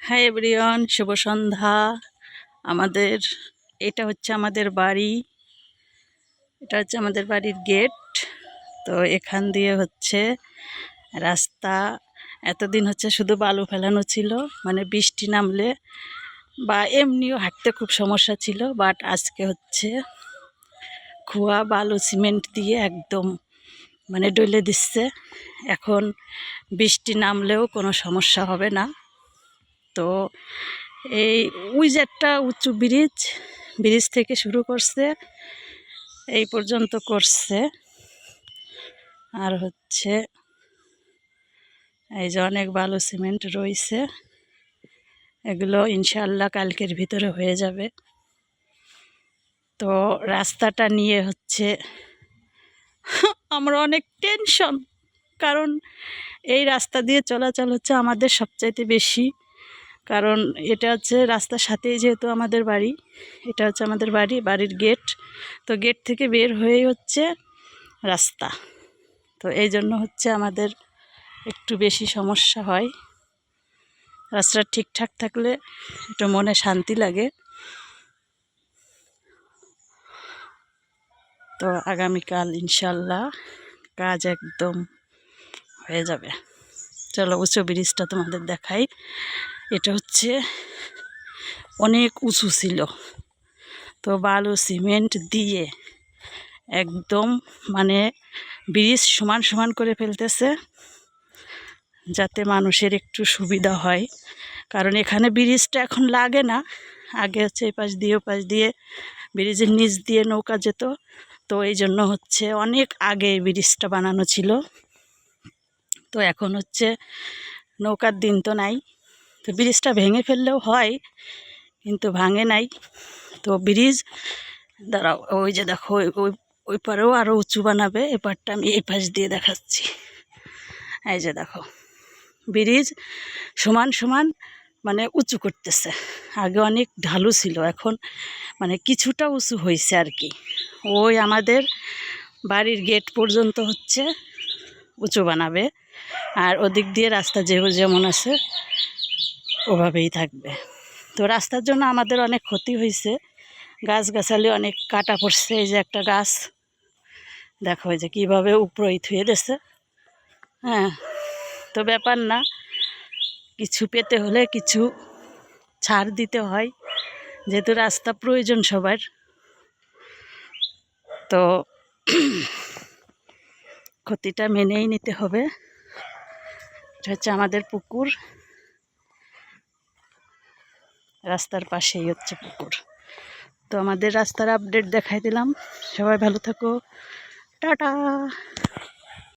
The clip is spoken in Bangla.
হাই এভরিওয়ান, শুভ সন্ধ্যা। আমাদের, এটা হচ্ছে আমাদের বাড়ি। এটা হচ্ছে আমাদের বাড়ির গেট। তো এখান দিয়ে হচ্ছে রাস্তা। এতদিন হচ্ছে শুধু বালু ফেলানো ছিল মানে বৃষ্টি নামলে বা এমনিও হাঁটতে খুব সমস্যা ছিল, বাট আজকে হচ্ছে খোয়া বালু সিমেন্ট দিয়ে একদম মানে ডলে দিচ্ছে। এখন বৃষ্টি নামলেও কোনো সমস্যা হবে না। তো এই ওই যে একটা উঁচু ব্রিজ ব্রিজ থেকে শুরু করছে, এই পর্যন্ত করছে। আর হচ্ছে এই যে অনেক ভালো সিমেন্ট রয়েছে, এগুলো ইনশাল্লাহ কালকের ভিতরে হয়ে যাবে। তো রাস্তাটা নিয়ে হচ্ছে আমরা অনেক টেনশন, কারণ এই রাস্তা দিয়ে চলাচল হচ্ছে আমাদের সবচাইতে বেশি। কারণ এটা হচ্ছে রাস্তার সাথেই যেহেতু আমাদের বাড়ি, এটা হচ্ছে আমাদের বাড়ি, বাড়ির গেট তো গেট থেকে বের হয়েই হচ্ছে রাস্তা। তো এই জন্য হচ্ছে আমাদের একটু বেশি সমস্যা হয়। রাস্তা ঠিকঠাক থাকলে একটু মনে শান্তি লাগে। তো আগামীকাল ইনশাল্লাহ কাজ একদম হয়ে যাবে। চলো উঁচু ব্রিজটা তোমাদের দেখাই। এটা হচ্ছে অনেক উঁচু ছিল। তো বালু সিমেন্ট দিয়ে একদম মানে ব্রিজ সমান সমান করে ফেলতেছে, যাতে মানুষের একটু সুবিধা হয়। কারণ এখানে ব্রিজটা এখন লাগে না, আগে হচ্ছে এই পাশ দিয়ে পাশ দিয়ে ব্রিজের নিচ দিয়ে নৌকা যেত। তো এই জন্য হচ্ছে অনেক আগে ব্রিজটা বানানো ছিল। তো এখন হচ্ছে নৌকার দিন তো নাই। তো ব্রিজটা ভেঙে ফেললেও হয়, কিন্তু ভাঙে নাই। তো ব্রিজ, দাঁড়াও, ওই যে দেখো, ওই ওই ওই পারেও আরও উঁচু বানাবে এপারটা আমি এই পাশ দিয়ে দেখাচ্ছি। এই যে দেখো, ব্রিজ সমান সমান মানে উঁচু করতেছে। আগে অনেক ঢালু ছিল, এখন মানে কিছুটা উঁচু হয়েছে আর কি। ওই আমাদের বাড়ির গেট পর্যন্ত হচ্ছে উঁচু বানাবে। আর ওদিক দিয়ে রাস্তা যে যেমন আছে ওভাবেই থাকবে। তো রাস্তার জন্য আমাদের অনেক ক্ষতি হয়েছে গাছগাছালি অনেক কাটা পড়ছে, এই যে একটা গাছ। দেখো যে কীভাবে উপরই থুয়ে দিছে হ্যাঁ তো ব্যাপার না, কিছু পেতে হলে কিছু ছাড় দিতে হয়, যেহেতু রাস্তা প্রয়োজন সবার। তো ক্ষতিটা মেনেই নিতে হবে। এটা হচ্ছে আমাদের পুকুর। রাস্তার পাশেই হচ্ছে পুকুর। তো আমাদের রাস্তার আপডেট দেখাই দিলাম। সবাই ভালো থাকো। টাটা!